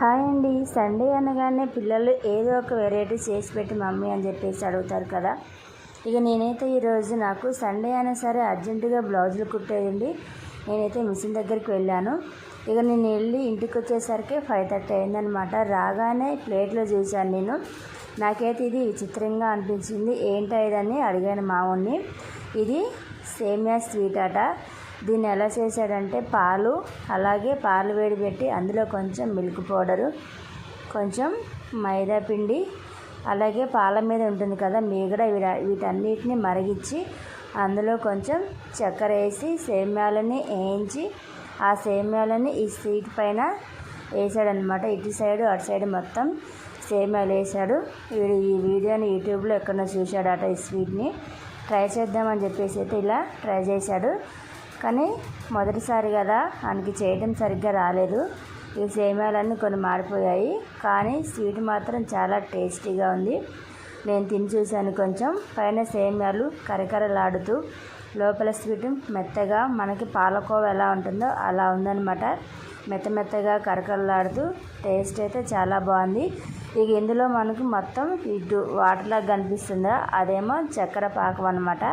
Hi అండి. Sunday అనగానే పిల్లలు ఏదో ఒక వెరైటీ చేసి పెట్టి మమ్మీ అని చెప్పేసి అడుగుతారు కదా. ఇక నేనైతే ఈరోజు నాకు సండే అయినా సరే అర్జెంటుగా బ్లౌజులు కుట్టేయండి. నేనైతే మిషన్ దగ్గరికి వెళ్ళాను. ఇక నేను వెళ్ళి ఇంటికి వచ్చేసరికి ఫైవ్ థర్టీ అయిందనమాట రాగానే ప్లేట్లో చూశాను నేను. నాకైతే ఇది విచిత్రంగా అనిపించింది. ఏంటో ఇదని అడిగాను మామూని ఇది సేమియా స్వీట్ అట. దీన్ని ఎలా చేశాడంటే పాలు అలాగే పాలు వేడి పెట్టి అందులో కొంచెం మిల్క్ పౌడరు కొంచెం మైదా పిండి అలాగే పాల మీద ఉంటుంది కదా మీగడ వీటన్నిటిని మరిగించి అందులో కొంచెం చక్కెర వేసి సేమ్యాలని వేయించి ఆ సేమ్యాలని ఈ స్వీట్ పైన వేసాడనమాట ఇటు సైడు అటు సైడ్ మొత్తం సేమ్యాలు వేసాడు. వీడు ఈ వీడియోని యూట్యూబ్లో ఎక్కడో చూశాడట ఈ స్వీట్ని. ట్రై చేద్దామని చెప్పేసి అయితే ఇలా ట్రై చేశాడు. కానీ మొదటిసారి కదా ఆయనకి చేయడం సరిగ్గా రాలేదు. ఈ సేమ్యాలన్నీ కొన్ని మాడిపోయాయి. కానీ స్వీట్ మాత్రం చాలా టేస్టీగా ఉంది. నేను తిని చూశాను కొంచెం. పైన సేమ్యాలు కరకరలాడుతూ లోపల స్వీట్ మెత్తగా మనకి పాలకోవ ఎలా ఉంటుందో అలా ఉందన్నమాట. మెత్త మెత్తగా కరకరలాడుతూ టేస్ట్ అయితే చాలా బాగుంది. ఇక ఇందులో మనకు మొత్తం ఇటు వాటర్లాగా కనిపిస్తుందా? అదేమో చక్కెర పాకం అనమాట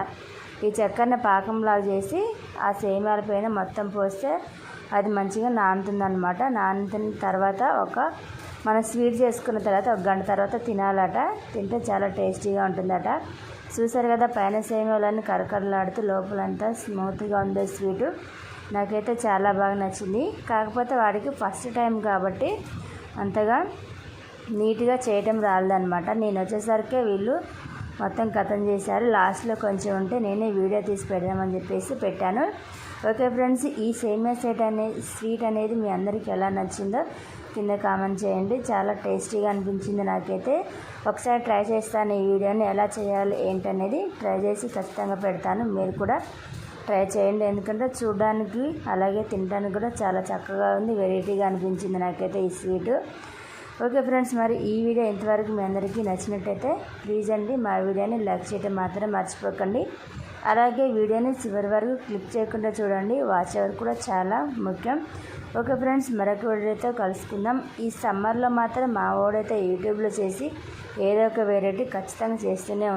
ఈ చక్కెరని పాకంలాగా చేసి ఆ సేమియాల పైన మొత్తం పోస్తే అది మంచిగా నానుతుందనమాట నానుతున్న తర్వాత ఒక మనం స్వీట్ చేసుకున్న తర్వాత ఒక గంట తర్వాత తినాలట. తింటే చాలా టేస్టీగా ఉంటుందట. చూసారు కదా పైన సేమియాలన్నీ కరకరలాడుతూ లోపలంతా స్మూత్గా ఉంది స్వీటు. నాకైతే చాలా బాగా నచ్చింది. కాకపోతే వాడికి ఫస్ట్ టైం కాబట్టి అంతగా నీట్గా చేయటం రాలేదనమాట నేను వచ్చేసరికి వీళ్ళు మొత్తం కథం చేశారు. లాస్ట్లో కొంచెం ఉంటే నేనే వీడియో తీసి పెడదామని చెప్పేసి పెట్టాను. ఓకే ఫ్రెండ్స్ ఈ సేమియా సెట్ అనేది స్వీట్ అనేది మీ అందరికీ ఎలా నచ్చిందో కింద కామెంట్ చేయండి. చాలా టేస్టీగా అనిపించింది నాకైతే. ఒకసారి ట్రై చేస్తాను ఈ వీడియోని ఎలా చేయాలి ఏంటనేది ట్రై చేసి ఖచ్చితంగా పెడతాను. మీరు కూడా ట్రై చేయండి. ఎందుకంటే చూడడానికి అలాగే తినడానికి కూడా చాలా చక్కగా ఉంది వెరైటీగా అనిపించింది నాకైతే ఈ స్వీటు. ఓకే ఫ్రెండ్స్ మరి ఈ వీడియో ఇంతవరకు మీ అందరికీ నచ్చినట్టయితే ప్లీజ్ అండి మా వీడియోని లైక్ చేయడం మాత్రం మర్చిపోకండి. అలాగే వీడియోని చివరి వరకు క్లిక్ చేయకుండా చూడండి వాచ్ అవర్ కూడా చాలా ముఖ్యం. ఓకే ఫ్రెండ్స్ మరొక వీడియోతో కలుసుకుందాం. ఈ సమ్మర్లో మాత్రం మా ఓడైతే యూట్యూబ్లో చేసి ఏదో ఒక వెరైటీ ఖచ్చితంగా చేస్తూనే